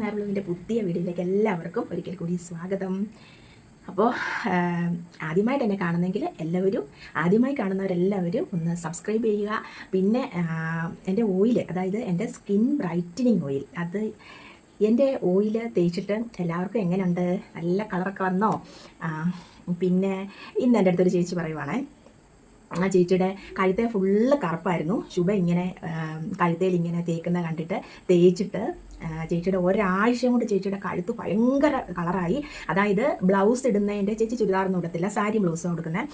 നേരമുള്ളതിന്റെ പുതിയ വീഡിയോയിലേക്ക് എല്ലാവർക്കും ഒരിക്കൽ കൂടി സ്വാഗതം. അപ്പോൾ ആദ്യമായിട്ട് എന്നെ കാണുന്നെങ്കിൽ എല്ലാവരും ആദ്യമായി കാണുന്നവരെല്ലാവരും ഒന്ന് സബ്സ്ക്രൈബ് ചെയ്യുക. പിന്നെ എന്റെ ഓയിൽ അതായത് എന്റെ സ്കിൻ ബ്രൈറ്റനിങ് ഓയിൽ അത് എന്റെ ഓയിൽ തേച്ചിട്ട് എല്ലാവർക്കും എങ്ങനെയുണ്ട്? നല്ല കളറൊക്കെ വന്നോ? പിന്നെ ഇന്ന് എന്റെ അടുത്തൊരു ചേച്ചി പറയുവാണേ. ആ ചേച്ചിയുടെ കഴുത്തെ ഫുള്ള് കറുപ്പായിരുന്നു. ശുഭ ഇങ്ങനെ കഴുത്തേൽ ഇങ്ങനെ തേക്കുന്ന കണ്ടിട്ട് തേച്ചിട്ട് ചേച്ചിയുടെ ഒരാഴ്ച കൊണ്ട് ചേച്ചിയുടെ കഴുത്ത് ഭയങ്കര കളറായി. അതായത് ബ്ലൗസ് ഇടുന്നതിന്റെ ചേച്ചി ചുരിദാറൊന്നും ഇടത്തില്ല സാരി ബ്ലൗസ് കൊടുക്കുന്നത്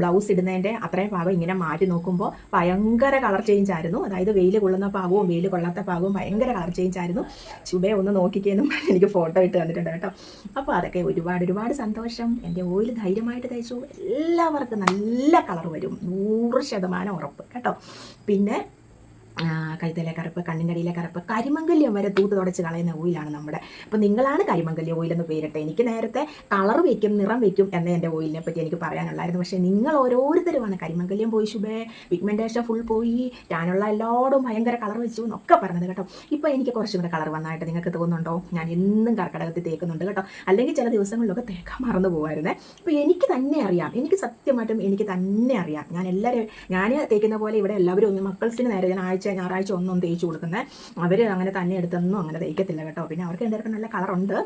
ബ്ലൗസ് ഇടുന്നതിന്റെ അത്രയും ഭാഗം ഇങ്ങനെ മാറ്റി നോക്കുമ്പോൾ ഭയങ്കര കളർ ചേഞ്ച് ആയിരുന്നു. അതായത് വെയിൽ കൊള്ളുന്ന ഭാഗവും വെയിൽ കൊള്ളാത്ത ഭാഗവും ഭയങ്കര കളർ ചേഞ്ച് ആയിരുന്നു. ശുഭയെ ഒന്ന് നോക്കിക്കേന്നും എനിക്ക് ഫോട്ടോ ഇട്ട് തന്നിട്ടുണ്ട് കേട്ടോ. അപ്പോൾ അതൊക്കെ ഒരുപാട് ഒരുപാട് സന്തോഷം. എന്റെ ഓയിൽ ധൈര്യമായിട്ട് തയ്ച്ചു. എല്ലാവർക്കും നല്ല കളർ വരും. നൂറ് ശതമാനം ഉറപ്പ് കേട്ടോ. പിന്നെ കഴുത്തിലെ കറുപ്പ് കണ്ണിന്റെ അടിയിലെ കറുപ്പ് കരിമംഗല്യം വരെ തൂട്ട് തുടച്ച് കളയുന്ന ഓയിലാണ് നമ്മുടെ. അപ്പോൾ നിങ്ങളാണ് കരിമംഗല്യം ഓയിൽ എന്ന് പേരിട്ട് എനിക്ക് നേരത്തെ കളർ വയ്ക്കും നിറം വയ്ക്കും എന്ന എന്റെ ഓയിലിനെ പറ്റി എനിക്ക് പറയാനുള്ളായിരുന്നു. പക്ഷേ നിങ്ങൾ ഓരോരുത്തരുമാണ് കരിമംഗല്യം പോയി ശുഭേ പിഗ്മെന്റേഷൻ ഫുൾ പോയി ഞാനുള്ള എല്ലായിടും ഭയങ്കര കളർ വെച്ചു എന്നൊക്കെ പറഞ്ഞത് കേട്ടോ. ഇപ്പോൾ എനിക്ക് കുറച്ചും കൂടെ കളർ വന്നായിട്ട് നിങ്ങൾക്ക് തോന്നുന്നുണ്ടോ? ഞാൻ എന്നും കർക്കിടകത്തിൽ തേക്കുന്നുണ്ട് കേട്ടോ. അല്ലെങ്കിൽ ചില ദിവസങ്ങളിലൊക്കെ തേക്കാൻ മറന്നു പോകുമായിരുന്നേ അപ്പോൾ എനിക്ക് തന്നെ അറിയാം. എനിക്ക് സത്യമായിട്ടും എനിക്ക് തന്നെ അറിയാം. ഞാൻ എല്ലാവരും ഞാൻ തേക്കുന്ന പോലെ ഇവിടെ എല്ലാവരും മക്കൾസിന് നേരെ ഞാൻ ആഴ്ച ഞായറാഴ്ച ഒന്നും തേച്ച് കൊടുക്കുന്നത് അവർ അങ്ങനെ തന്നെ എടുത്തൊന്നും അങ്ങനെ തേക്കത്തില്ല കേട്ടോ. പിന്നെ അവർക്ക് എന്തായാലും നല്ല കളറുണ്ട്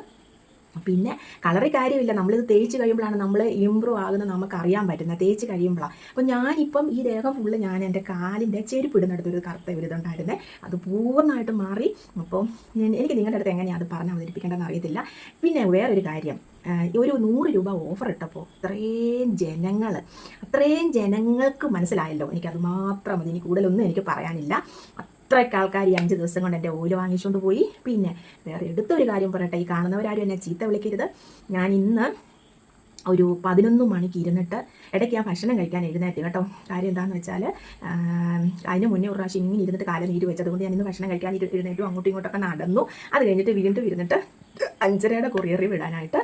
പിന്നെ കളറി കാര്യമില്ല. നമ്മളിത് തേച്ച് കഴിയുമ്പോഴാണ് നമ്മൾ ഇമ്പ്രൂവ് ആകുന്നത് നമുക്ക് അറിയാൻ പറ്റുന്നത്. തേച്ച് കഴിയുമ്പോഴാണ്. അപ്പോൾ ഞാനിപ്പം ഈ ദേഹം ഫുള്ള് ഞാൻ എന്റെ കാലിന്റെ ചെരുപ്പ് ഇടുന്നിടത്തൊരു കറുത്ത ഒരു ഇതുണ്ടായിരുന്നേ. അത് പൂർണമായിട്ട് മാറി. അപ്പം എനിക്ക് നിങ്ങളുടെ അടുത്ത് എങ്ങനെയാണ് അത് പറഞ്ഞ് അവതരിപ്പിക്കേണ്ടതെന്ന് അറിയത്തില്ല. പിന്നെ വേറൊരു കാര്യം. ഒരു നൂറ് രൂപ ഓഫർ ഇട്ടപ്പോൾ അത്രയും ജനങ്ങൾ അത്രയും ജനങ്ങൾക്ക് മനസ്സിലായല്ലോ. എനിക്കത് മാത്രം മതി. ഇനി കൂടുതലൊന്നും എനിക്ക് പറയാനില്ല. അത്രയ്ക്ക് ആൾക്കാർ ഈ അഞ്ച് ദിവസം കൊണ്ട് എന്റെ ഓയിൽ വാങ്ങിച്ചുകൊണ്ട് പോയി. പിന്നെ വേറെ എടുത്തൊരു കാര്യം പറയട്ടെ. ഈ കാണുന്നവരാരും എന്നെ ചീത്ത വിളിക്കരുത്. ഞാൻ ഇന്ന് ഒരു പതിനൊന്ന് മണിക്ക് ഇരുന്നിട്ട് ഇടയ്ക്ക് ഞാൻ ഭക്ഷണം കഴിക്കാൻ എഴുന്നേറ്റ് കേട്ടോ. കാര്യം എന്താണെന്ന് വെച്ചാൽ അതിന് മുന്നേ ഒരു പ്രാവശ്യം ഇങ്ങനെ ഇരുന്നിട്ട് കാലം നീര് വെച്ചത് കൊണ്ട് ഞാൻ ഇന്ന് ഭക്ഷണം കഴിക്കാൻ ഇരുന്നേറ്റും അങ്ങോട്ടും ഇങ്ങോട്ടൊക്കെ നടന്നു. അത് കഴിഞ്ഞിട്ട് വീണ്ടും ഇരുന്നിട്ട് അഞ്ചരയുടെ കൊറിയർ വിടാനായിട്ട്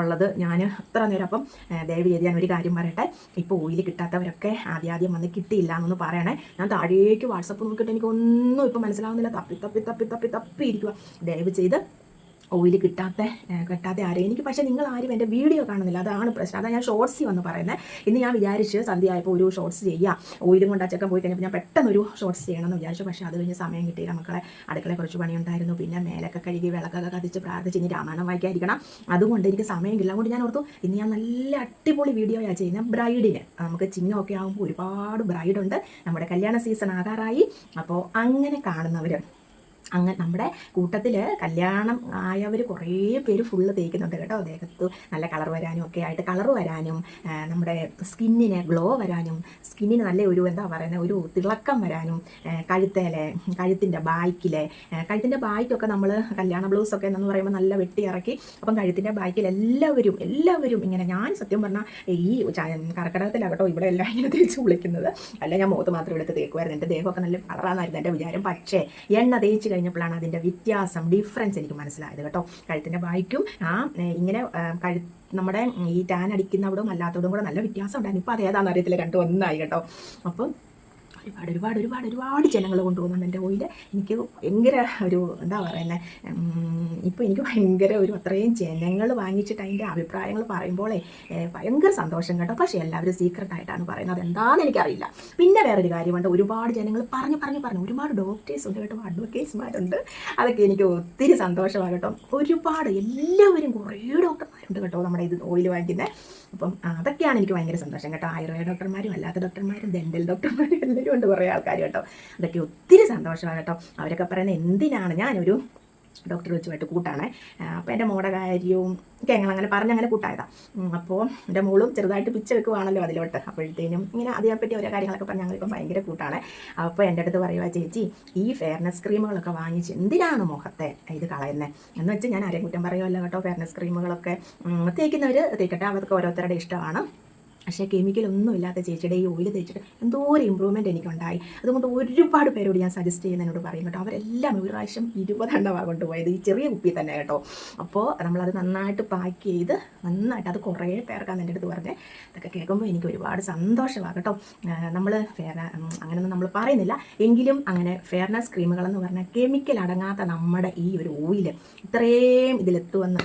ഉള്ളത് ഞാൻ അത്ര നേരം അപ്പം ദയവ് ചെയ്ത് ഞാൻ ഒരു കാര്യം പറയട്ടെ. ഇപ്പോൾ ഓയിൽ കിട്ടാത്തവരൊക്കെ ആദ്യം ആദ്യം വന്ന് കിട്ടിയില്ല എന്നൊന്ന് പറയണേ. ഞാൻ താഴേക്ക് വാട്സപ്പ് നോക്കിയിട്ട് എനിക്കൊന്നും ഇപ്പം മനസ്സിലാവുന്നില്ല. തപ്പി തപ്പി തപ്പി തപ്പി തപ്പി ഇരിക്കുക ദയവ് ചെയ്ത് ഓയിൽ കിട്ടാത്ത കിട്ടാത്ത ആരെയും എനിക്ക് പക്ഷേ നിങ്ങൾ ആരും എന്റെ വീഡിയോ കാണുന്നില്ല. അതാണ് പ്രശ്നം. അതാണ് ഞാൻ ഷോർട്സ് വന്ന് പറയുന്നത്. ഇന്ന് ഞാൻ വിചാരിച്ച് സന്ധ്യ ആയപ്പോൾ ഒരു ഷോർട്സ് ചെയ്യാം. ഓയിലും കൊണ്ട് അച്ചക്കം പോയി കഴിഞ്ഞപ്പോൾ ഞാൻ പെട്ടെന്ന് ഒരു ഷോർട്സ് ചെയ്യണമെന്ന് വിചാരിച്ചു. പക്ഷേ അത് കഴിഞ്ഞ് സമയം കിട്ടിയില്ല. മക്കളെ അടുക്കള കുറച്ച് പണിയുണ്ടായിരുന്നു. പിന്നെ മേലൊക്കെ കഴുകി വിളക്കൊക്കെ കത്തിച്ച് പ്രാർത്ഥിച്ച് ഇനി രാമായണം വായിക്കാതിരിക്കണം. അതുകൊണ്ട് എനിക്ക് സമയം കിട്ടില്ല അതുകൊണ്ട് ഞാൻ ഓർത്തു ഇന്ന് ഞാൻ നല്ല അടിപൊളി വീഡിയോയാണ് ചെയ്യുന്നത് ബ്രൈഡിന് നമുക്ക് ചിങ്ങമൊക്കെ ആകുമ്പോൾ ഒരുപാട് ബ്രൈഡുണ്ട് നമ്മുടെ കല്യാണ സീസൺ ആകാറായി. അപ്പോൾ അങ്ങനെ കാണുന്നവർ അങ്ങനെ നമ്മുടെ കൂട്ടത്തിൽ കല്യാണം ആയവർ കുറേ പേര് ഫുള്ള് തേക്കുന്നുണ്ട് കേട്ടോ. ദേഹത്ത് നല്ല കളർ വരാനും ഒക്കെ ആയിട്ട് കളർ വരാനും നമ്മുടെ സ്കിന്നിന് ഗ്ലോ വരാനും സ്കിന്നിന് നല്ല ഒരു എന്താ പറയുന്നത് ഒരു തിളക്കം വരാനും കഴുത്തേലെ കഴുത്തിന്റെ ബായ്ക്കിലെ കഴുത്തിന്റെ ബായ്ക്കൊക്കെ നമ്മൾ കല്യാണ ബ്ലൗസൊക്കെ എന്ന് പറയുമ്പോൾ നല്ല വെട്ടി ഇറക്കി അപ്പം കഴുത്തിന്റെ ബായ്ക്കിൽ എല്ലാവരും എല്ലാവരും ഇങ്ങനെ ഞാൻ സത്യം പറഞ്ഞാൽ ഈ കർക്കിടകത്തിലാകട്ടോ ഇവിടെ എല്ലാം ഇങ്ങനെ തേച്ച് വിളിക്കുന്നത് അല്ല ഞാൻ മുഖത്ത് മാത്രം എടുത്ത് തേക്കുമായിരുന്നു എന്റെ ദേഹമൊക്കെ നല്ല കളറാന്നായിരുന്നു എന്റെ വിചാരം. പക്ഷേ എണ്ണ തേച്ച് കഴിഞ്ഞപ്പോഴാണ് അതിന്റെ വ്യത്യാസം ഡിഫറൻസ് എനിക്ക് മനസ്സിലായത് കേട്ടോ. കഴുത്തിന്റെ വായിക്കും ആ ഇങ്ങനെ കഴു നമ്മുടെ ഈ ടാൻ അടിക്കുന്നവിടും അല്ലാത്തവിടും കൂടെ നല്ല വ്യത്യാസം ഉണ്ടായിരുന്നു. ഇപ്പോൾ അതേതാണെന്ന് അറിയത്തില്ല രണ്ടും ഒന്നായി കേട്ടോ. അപ്പം ഒരുപാട് ഒരുപാട് ഒരുപാട് ഒരുപാട് ജനങ്ങൾ കൊണ്ടുപോകുന്നുണ്ട് എന്റെ ഓയിൽ എനിക്ക് ഭയങ്കര ഒരു എന്താ പറയുന്നത് ഇപ്പോൾ എനിക്ക് ഭയങ്കര ഒരു അത്രയും ജനങ്ങൾ വാങ്ങിച്ചിട്ട് അതിന്റെ അഭിപ്രായങ്ങൾ പറയുമ്പോഴേ ഭയങ്കര സന്തോഷം കേട്ടോ. പക്ഷേ എല്ലാവരും സീക്രട്ട് ആയിട്ടാണ് പറയുന്നത്. എന്താണെന്ന് എനിക്കറിയില്ല. പിന്നെ വേറൊരു കാര്യമുണ്ട്. ഒരുപാട് ജനങ്ങൾ പറഞ്ഞു പറഞ്ഞു പറഞ്ഞു. ഒരുപാട് ഡോക്ടേഴ്സ് ഉണ്ട് കേട്ടോ അഡ്വക്കേറ്റ്സ്മാരുണ്ട് അതൊക്കെ എനിക്ക് ഒത്തിരി സന്തോഷമാണ് കേട്ടോ. ഒരുപാട് എല്ലാവരും കുറേ ഡോക്ടർമാരുണ്ട് കേട്ടോ നമ്മുടെ ഇത് ഓയിൽ വാങ്ങിക്കുന്നത് അപ്പം അതൊക്കെയാണ് എനിക്ക് ഭയങ്കര സന്തോഷം കേട്ടോ. ആയുർവേദ ഡോക്ടർമാരും അല്ലാത്ത ഡോക്ടർമാരും ഡെന്റൽ ഡോക്ടർമാരും എല്ലാവരും ഉണ്ട് കുറേ ആൾക്കാർ കേട്ടോ. അതൊക്കെ ഒത്തിരി സന്തോഷമാണ് കേട്ടോ. അവരൊക്കെ പറയുന്നത് എന്തിനാണ്? ഞാനൊരു ഡോക്ടർ വെച്ചുമായിട്ട് കൂട്ടാണ്. അപ്പോൾ എന്റെ മോടെ കാര്യവും ഒക്കെ ഞങ്ങൾ അങ്ങനെ പറഞ്ഞ് അങ്ങനെ കൂട്ടായതാണ് അപ്പോൾ എന്റെ മോളും ചെറുതായിട്ട് പിച്ച വെക്കുവാണല്ലോ അതിലോട്ട്. അപ്പോഴത്തേനും ഇങ്ങനെ അതിനെപ്പറ്റി ഓരോ കാര്യങ്ങളൊക്കെ പറഞ്ഞ് ഞങ്ങളിപ്പം ഭയങ്കര കൂട്ടാണ്. അപ്പോൾ എന്റെ അടുത്ത് പറയുക ചേച്ചി ഈ ഫെയർനെസ് ക്രീമുകളൊക്കെ വാങ്ങിച്ച് എന്തിനാണ് മുഖത്തെ ഇത് കളയുന്നത് എന്ന് വെച്ച് ഞാൻ ആരെയും കുറ്റം പറയുമല്ലോ കേട്ടോ. ഫെയർനെസ് ക്രീമുകളൊക്കെ തേക്കുന്നവർ തേക്കട്ടെ. അവർക്ക് ഓരോരുത്തരുടെ ഇഷ്ടമാണ്. പക്ഷേ കെമിക്കലൊന്നും ഇല്ലാത്ത ചേച്ചിയുടെ ഈ ഓയിൽ തേച്ചിട്ട് എന്തോ ഒരു ഇമ്പ്രൂവ്മെന്റ് എനിക്കുണ്ടായി. അതുകൊണ്ട് ഒരുപാട് പേരോട് ഞാൻ സജസ്റ്റ് ചെയ്യുന്നതിനോട് പറയും കേട്ടോ. അവരെല്ലാം ഒരു പ്രാവശ്യം ഇരുപതെണ്ണമാണ് കൊണ്ടുപോയത്. ഈ ചെറിയ കുപ്പി തന്നെ കേട്ടോ. അപ്പോൾ നമ്മളത് നന്നായിട്ട് പാക്ക് ചെയ്ത് നന്നായിട്ട് അത് കുറേ പേർക്കാണ് എന്റെ അടുത്ത് പറഞ്ഞത് ഇതൊക്കെ കേൾക്കുമ്പോൾ എനിക്ക് ഒരുപാട് സന്തോഷമാണ് കേട്ടോ. നമ്മൾ ഫെയർ അങ്ങനെയൊന്നും നമ്മൾ പറയുന്നില്ല. എങ്കിലും അങ്ങനെ ഫെയർനെസ് ക്രീമുകളെന്ന് പറഞ്ഞാൽ കെമിക്കൽ അടങ്ങാത്ത നമ്മുടെ ഈ ഒരു ഓയിൽ ഇത്രയും ഇതിലെത്തുമെന്ന്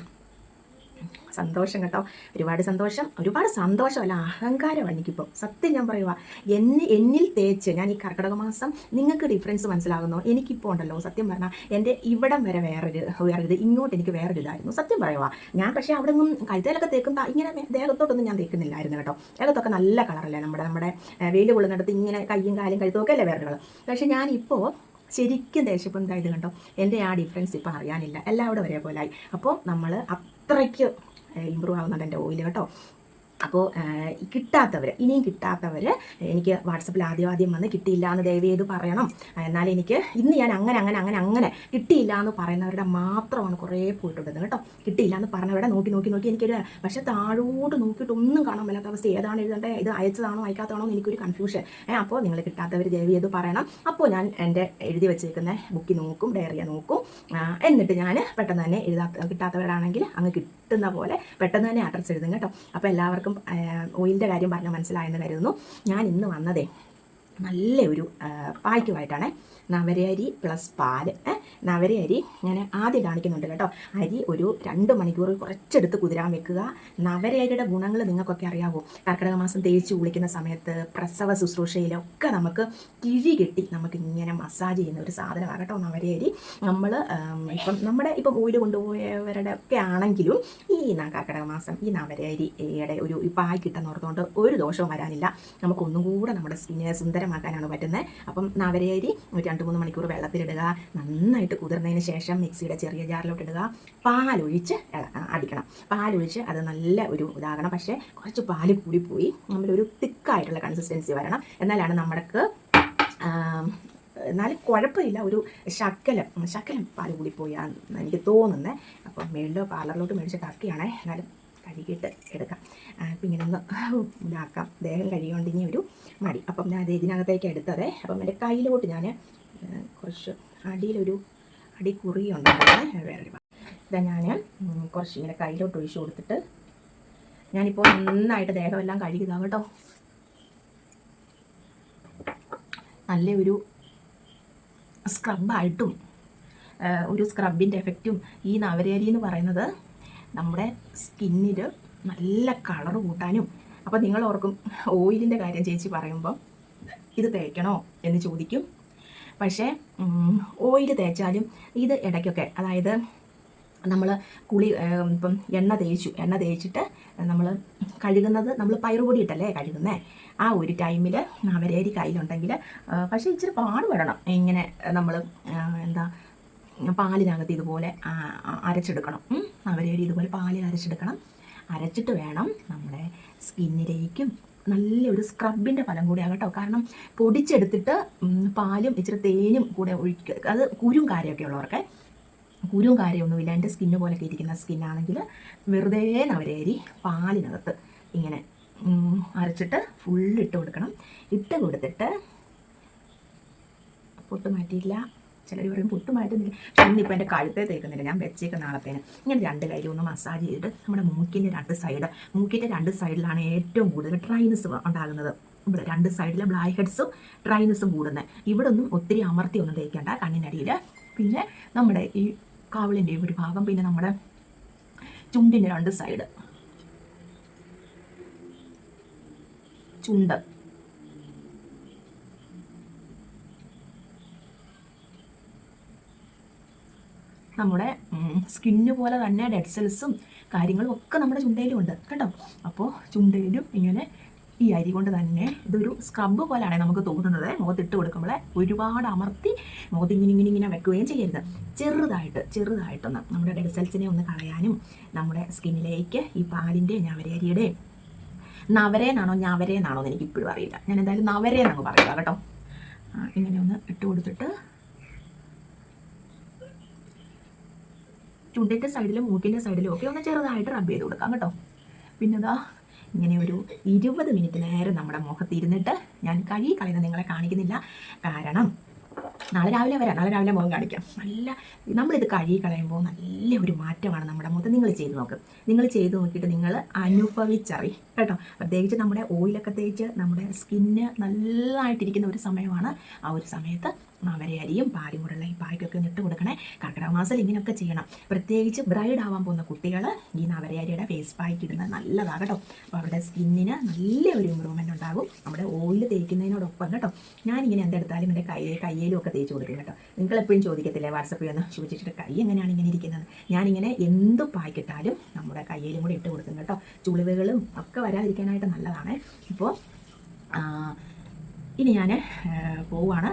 സന്തോഷം കേട്ടോ. ഒരുപാട് സന്തോഷം. ഒരുപാട് സന്തോഷമല്ല അഹങ്കാരമാണ് എനിക്കിപ്പോൾ സത്യം ഞാൻ പറയുക എന്നെ എന്നിൽ തേച്ച് ഞാൻ ഈ കർക്കിടക മാസം നിങ്ങൾക്ക് ഡിഫറൻസ് മനസ്സിലാകുന്നു? എനിക്കിപ്പോൾ ഉണ്ടല്ലോ സത്യം പറഞ്ഞാൽ എന്റെ ഇവിടം വരെ വേറൊരു വേറൊരു ഇങ്ങോട്ട് എനിക്ക് വേറൊരു ഇതായിരുന്നു. സത്യം പറയുക ഞാൻ പക്ഷേ അവിടെ നിന്നും കഴുത്തേലൊക്കെ തേക്കുമ്പോൾ ഇങ്ങനെ ദേഹത്തോട്ടൊന്നും ഞാൻ തേക്കുന്നില്ലായിരുന്നു കേട്ടോ. ദേഹത്തൊക്കെ നല്ല കളറല്ലേ നമ്മുടെ നമ്മുടെ വെയിൽ കൊള്ളുന്നിടത്ത് ഇങ്ങനെ കയ്യും കാലും കഴുത്തൊക്കെ അല്ലേ വേറെ കളർ. പക്ഷേ ഞാനിപ്പോൾ ശരിക്കും ദേഷ്യപ്പം എന്തായത് കണ്ടോ എന്റെ ആ ഡിഫറൻസ് ഇപ്പോൾ അറിയാനില്ല. എല്ലാവരും ഒരേപോലായി അപ്പോൾ നമ്മൾ അത്രയ്ക്ക് ഇമ്പ്രൂവ് ആവുന്നുണ്ട് എന്റെ ഓയിൽ കേട്ടോ. അപ്പോൾ കിട്ടാത്തവർ ഇനിയും കിട്ടാത്തവർ എനിക്ക് വാട്സപ്പിൽ ആദ്യം ആദ്യം വന്ന് കിട്ടിയില്ല എന്ന് ദയവ് ചെയ്ത് പറയണം. എന്നാൽ എനിക്ക് ഇന്ന് ഞാൻ അങ്ങനെ അങ്ങനെ അങ്ങനെ അങ്ങനെ കിട്ടിയില്ല എന്ന് പറയുന്നവരുടെ മാത്രമാണ് കുറേ പോയിട്ടുള്ളത് കേട്ടോ. കിട്ടിയില്ല എന്ന് പറഞ്ഞവരുടെ നോക്കി നോക്കി നോക്കി എനിക്കൊരു പക്ഷെ താഴോട്ട് നോക്കിയിട്ട് ഒന്നും കാണാൻ മേലാത്ത അവസ്ഥ. ഏതാണ് എഴുതേണ്ടത് ഇത് അയച്ചതാണോ? അയക്കാത്തതാണോ എന്ന് എനിക്കൊരു കൺഫ്യൂഷൻ അപ്പോൾ നിങ്ങൾ കിട്ടാത്തവർ ദയവ് ചെയ്ത് പറയണം. അപ്പോൾ ഞാൻ എന്റെ എഴുതി വെച്ചേക്കുന്ന ബുക്ക് നോക്കും ഡയറിയ നോക്കും. എന്നിട്ട് ഞാൻ പെട്ടെന്ന് തന്നെ എഴുതാ കിട്ടാത്തവരാണെങ്കിൽ അങ്ങ് കിട്ടുന്ന പോലെ പെട്ടെന്ന് തന്നെ അഡ്രസ്സ് എഴുതും കേട്ടോ. അപ്പോൾ എല്ലാവർക്കും ഓയിലിന്റെ കാര്യം പറഞ്ഞാൽ മനസ്സിലായെന്ന് കരുതുന്നു. ഞാൻ ഇന്ന് വന്നതേ നല്ല ഒരു പായ്ക്കുമായിട്ടാണ്. നവരയരി പ്ലസ് പാൽ നവരയരി ഞാൻ ആദ്യം കാണിക്കുന്നുണ്ട് കേട്ടോ. അരി ഒരു രണ്ട് മണിക്കൂർ കുറച്ചെടുത്ത് കുതിരാൻ വെക്കുക. നവരയരിയുടെ ഗുണങ്ങൾ നിങ്ങൾക്കൊക്കെ അറിയാവോ? കർക്കിടക മാസം തേച്ച് കുളിക്കുന്ന സമയത്ത് പ്രസവ ശുശ്രൂഷയിലൊക്കെ നമുക്ക് കിഴി കെട്ടി നമുക്ക് ഇങ്ങനെ മസാജ് ചെയ്യുന്ന ഒരു സാധനമാണ് കേട്ടോ നവരയരി നമ്മൾ ഇപ്പം നമ്മുടെ ഇപ്പം ഓയിൽ കൊണ്ടുപോയവരുടെ ഒക്കെ ആണെങ്കിലും ഈ കർക്കിടക മാസം ഈ നവരരിയുടെ ഒരു പായ് കിട്ടുന്ന ഓർത്തുകൊണ്ട് ഒരു ദോഷവും വരാനില്ല. നമുക്കൊന്നും കൂടെ നമ്മുടെ സ്കിന്നിനെ സുന്ദരമാക്കാനാണ് പറ്റുന്നത്. അപ്പം നവരയരി രണ്ട് മൂന്ന് മണിക്കൂർ വെള്ളത്തിലിടുക നന്നായിട്ട് കുതിർന്നതിന് ശേഷം മിക്സിയുടെ ചെറിയ ജാറിലോട്ട് ഇടുക പാലൊഴിച്ച് അടിക്കണം. പാലൊഴിച്ച് അത് നല്ല ഒരു ഇതാകണം. പക്ഷേ കുറച്ച് പാൽ കൂടിപ്പോയി നമ്മളൊരു തിക്കായിട്ടുള്ള കൺസിസ്റ്റൻസി വരണം. എന്നാലാണ് നമ്മൾക്ക് എന്നാലും കുഴപ്പമില്ല. ഒരു ശക്കലം ശക്കലം പാൽ കൂടിപ്പോയാന്ന് എനിക്ക് തോന്നുന്നത് അപ്പം മേളിലോ പാർലറിലോട്ട് മേടിച്ച കറക്കിയാണേ. എന്നാലും കഴുകിയിട്ട് എടുക്കാം. അപ്പം ഇങ്ങനെ ഒന്ന് ഇതാക്കാം. ദേഹം കഴിയുകൊണ്ട് ഇനി ഒരു മടി. അപ്പം ഞാൻ ഇതിനകത്തേക്ക് എടുത്തതേ. അപ്പം എന്റെ കയ്യിലോട്ട് ഞാൻ കുറച്ച് അടിയിലൊരു അടി കുറിയുണ്ടായിരുന്നു വേറൊരു ഇതാ ഞാൻ കുറച്ച് ഇങ്ങനെ കയ്യിലോട്ട് ഒഴിച്ചു കൊടുത്തിട്ട് ഞാനിപ്പോൾ നന്നായിട്ട് ദേഹമെല്ലാം കഴുകിതാ കേട്ടോ. നല്ല ഒരു സ്ക്രബായിട്ടും ഒരു സ്ക്രബിന്റെ എഫക്റ്റും ഈ നവരേരി എന്ന് പറയുന്നത് നമ്മുടെ സ്കിന്നിൽ നല്ല കളർ കൂട്ടാനും അപ്പോൾ നിങ്ങൾ ഓർക്കും ഓയിലിന്റെ കാര്യം ചേച്ചി പറയുമ്പം ഇത് തേക്കണോ എന്ന് ചോദിക്കും. പക്ഷേ ഓയിൽ തേച്ചാലും ഇത് ഇടയ്ക്കൊക്കെ അതായത് നമ്മൾ കുളി ഇപ്പം എണ്ണ തേച്ചു എണ്ണ തേച്ചിട്ട് നമ്മൾ കഴുകുന്നത് നമ്മൾ പയറുപൊടി ഇട്ടല്ലേ കഴുകുന്നേ? ആ ഒരു ടൈമിൽ അവരേരി കയ്യിലുണ്ടെങ്കിൽ പക്ഷേ ഇച്ചിരി പാട് പാടുപെടണം. ഇങ്ങനെ നമ്മൾ എന്താ പാലിനകത്ത് ഇതുപോലെ അരച്ചെടുക്കണം. അവരേരി ഇതുപോലെ പാലിൽ അരച്ചെടുക്കണം. അരച്ചിട്ട് വേണം നമ്മുടെ സ്കിന്നിലേക്കും നല്ലൊരു സ്ക്രബിന്റെ ഫലം കൂടിയാണ് കേട്ടോ. കാരണം പൊടിച്ചെടുത്തിട്ട് പാലും ഇച്ചിരി തേനും കൂടെ ഒഴിക്കുക അത് കുരും കാര്യമൊക്കെ ഉള്ളവർക്ക്. കുരും കാര്യമൊന്നുമില്ല. എന്റെ സ്കിന്ന് പോലൊക്കെ ഇരിക്കുന്ന സ്കിന്നാണെങ്കിൽ വെറുതെ നവരേരി പാലിനകത്ത് ഇങ്ങനെ അരച്ചിട്ട് ഫുള്ള് ഇട്ട് കൊടുക്കണം. ഇട്ട് കൊടുത്തിട്ട് പൊട്ട് മാറ്റിയില്ല ചിലർ പറയും പുട്ടുമായിട്ട് പക്ഷെ ഇന്നിപ്പോൾ എന്റെ കഴുത്തേ തേക്കുന്നില്ല. ഞാൻ വെച്ചേക്കുന്ന നാളത്തേന്. ഇങ്ങനെ രണ്ട് കൈ ഒന്ന് മസാജ് ചെയ്തിട്ട് നമ്മുടെ മൂക്കിന്റെ രണ്ട് സൈഡ് മൂക്കിന്റെ രണ്ട് സൈഡിലാണ് ഏറ്റവും കൂടുതൽ ട്രൈനസ് ഉണ്ടാകുന്നത്. ഇവിടെ രണ്ട് സൈഡിലെ ബ്ലാക്ക് ഹെഡ്സും ട്രൈനസും കൂടുന്നത് ഇവിടെ ഒന്നും ഒത്തിരി അമർത്തി ഒന്നും തേക്കേണ്ട കണ്ണിനടിയിൽ. പിന്നെ നമ്മുടെ ഈ കാവളിന്റെ ഒരു ഭാഗം പിന്നെ നമ്മുടെ ചുണ്ടിന്റെ രണ്ട് സൈഡ് ചുണ്ട്. നമ്മുടെ സ്കിന്ന് പോലെ തന്നെ ഡെഡ് സെൽസും കാര്യങ്ങളും ഒക്കെ നമ്മുടെ ചുണ്ടയിലും ഉണ്ട് കേട്ടോ അപ്പോൾ ചുണ്ടയിലും ഇങ്ങനെ ഈ അരി കൊണ്ട് തന്നെ ഇതൊരു സ്ക്രബ് പോലെയാണ് നമുക്ക് തോന്നുന്നത്. മുഖത്തിട്ട് കൊടുക്കുമ്പോൾ ഒരുപാട് അമർത്തി മുഖത്ത് ഇങ്ങനെ ഇങ്ങനെ വെക്കുകയും ചെയ്യരുത്. ചെറുതായിട്ട് ചെറുതായിട്ടൊന്ന് നമ്മുടെ ഡെഡ് സെൽസിനെ ഒന്ന് കളയാനും നമ്മുടെ സ്കിന്നിലേക്ക് ഈ പാലിന്റെ ഞവരേരിയുടെ നവരേന്നാണോ ഞാവരേന്നാണോ എന്ന് എനിക്ക് ഇപ്പോഴും അറിയില്ല. ഞാൻ എന്തായാലും നവരേ നവരേന്നങ്ങ് പറയുക കേട്ടോ. ഇങ്ങനെ ഒന്ന് ഇട്ട് കൊടുത്തിട്ട് ചുണ്ടിന്റെ സൈഡിലും മൂക്കിന്റെ സൈഡിലും ഒക്കെ ഒന്ന് ചെറുതായിട്ട് റബ്ബ് ചെയ്ത് കൊടുക്കാം കേട്ടോ. പിന്നെ ഇതാ ഇങ്ങനെ ഒരു ഇരുപത് മിനിറ്റ് നേരം നമ്മുടെ മുഖത്ത് ഇരുന്നിട്ട് ഞാൻ കഴുകി കളയുന്നത് നിങ്ങളെ കാണിക്കുന്നില്ല. കാരണം നാളെ രാവിലെ വരാം. നാളെ രാവിലെ മുഖം കാണിക്കാം. നല്ല നമ്മളിത് കഴുകി കളയുമ്പോൾ നല്ല ഒരു മാറ്റമാണ് നമ്മുടെ മുഖത്ത്. നിങ്ങൾ ചെയ്ത് നോക്കും. നിങ്ങൾ ചെയ്ത് നോക്കിയിട്ട് നിങ്ങൾ അനുഭവിച്ചറി. കേട്ടോ. പ്രത്യേകിച്ച് നമ്മുടെ ഓയിലൊക്കെ തേച്ച് നമ്മുടെ സ്കിന്ന് നല്ലതായിട്ടിരിക്കുന്ന ഒരു സമയമാണ് ആ ഒരു സമയത്ത് അവരെ അരിയും പാലും ഈ പായ്ക്കൊക്കെ ഒന്ന് ഇട്ട് കൊടുക്കണേ. കർക്കിടക മാസം ഇങ്ങനെയൊക്കെ ചെയ്യണം. പ്രത്യേകിച്ച് ബ്രൈഡ് ആവാൻ പോകുന്ന കുട്ടികൾ ഈ നവരയരിയുടെ ഫേസ് പായ്ക്ക് ഇടുന്നത് നല്ലതാണ് അപ്പോൾ അവരുടെ സ്കിന്നിന് നല്ല ഒരു ഇമ്പ്രൂവ്മെന്റ് ഉണ്ടാകും. നമ്മുടെ ഓയിൽ തേക്കുന്നതിനോടൊപ്പം കേട്ടോ. ഞാനിങ്ങനെ എന്തെടുത്താലും എന്റെ കൈ കയ്യിലും ഒക്കെ തേച്ച് കൊടുക്കും കേട്ടോ. നിങ്ങൾ എപ്പോഴും ചോദിക്കത്തില്ലേ വാട്സപ്പിൽ ഒന്ന് ചോദിച്ചിട്ട് കൈ എങ്ങനെയാണ് ഇങ്ങനെ ഇരിക്കുന്നത്? ഞാനിങ്ങനെ എന്ത് പായ്ക്കിട്ടാലും നമ്മുടെ കയ്യിലും കൂടി ഇട്ട് കൊടുക്കും കേട്ടോ. ചുളിവുകളും ഒക്കെ വരാതിരിക്കാനായിട്ട് നല്ലതാണ്. ഇപ്പോൾ ഇനി ഞാൻ പോവുകയാണ്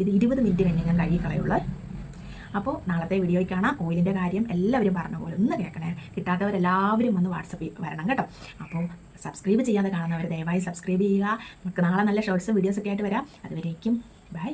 ഇത് ഇരുപത് മിനിറ്റ് കഴിഞ്ഞ് ഞാൻ കഴുകി കളയുള്ളത് അപ്പോൾ നാളത്തെ വീഡിയോയിൽ കാണാം. ഓയിലിന്റെ കാര്യം എല്ലാവരും പറഞ്ഞ പോലെ ഒന്ന് കേൾക്കണേ. കിട്ടാത്തവരെല്ലാവരും ഒന്ന് വാട്സപ്പിൽ വരണം കേട്ടോ. അപ്പോൾ സബ്സ്ക്രൈബ് ചെയ്യാതെ കാണുന്നവർ ദയവായി സബ്സ്ക്രൈബ് ചെയ്യുക. നമുക്ക് നാളെ നല്ല ഷോർട്സും വീഡിയോസൊക്കെ ആയിട്ട് വരാം. അതുവരേക്കും ബൈ